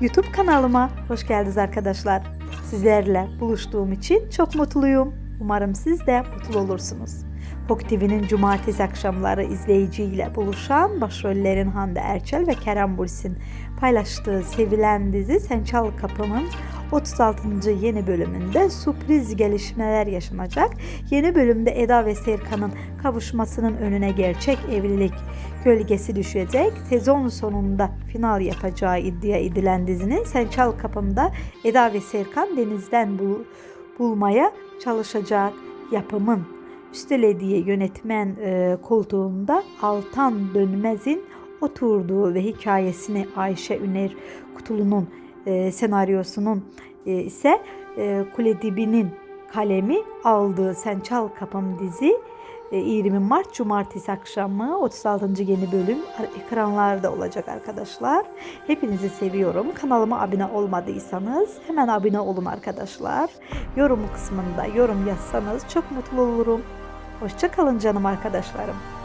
YouTube kanalıma hoş geldiniz arkadaşlar. Sizlerle buluştuğum için çok mutluyum. Umarım siz de mutlu olursunuz. Fok TV'nin cumartesi akşamları izleyiciyle buluşan başrollerin Hande Erçel ve Kerem Bürsin paylaştığı sevilen dizi Sen Çal Kapım'ın 36. yeni bölümünde sürpriz gelişmeler yaşanacak. Yeni bölümde Eda ve Serkan'ın kavuşmasının önüne gerçek evlilik gölgesi düşecek. Sezon sonunda final yapacağı iddia edilen dizinin Sen Çal Kapım'da Eda ve Serkan denizden bul- bulmaya çalışacak yapımın üstelediği yönetmen e, koltuğunda Altan Dönmez'in oturduğu ve hikayesini Ayşe Üner Kutulu'nun e, senaryosunun e, ise e, Kule Dibi'nin kalemi aldığı Sen Çal Kapım dizi e, 20 Mart Cumartesi akşamı 36. yeni bölüm ekranlarda olacak arkadaşlar. Hepinizi seviyorum. Kanalıma abone olmadıysanız hemen abone olun arkadaşlar. Yorum kısmında yorum yazsanız çok mutlu olurum. Hoşça kalın canım arkadaşlarım.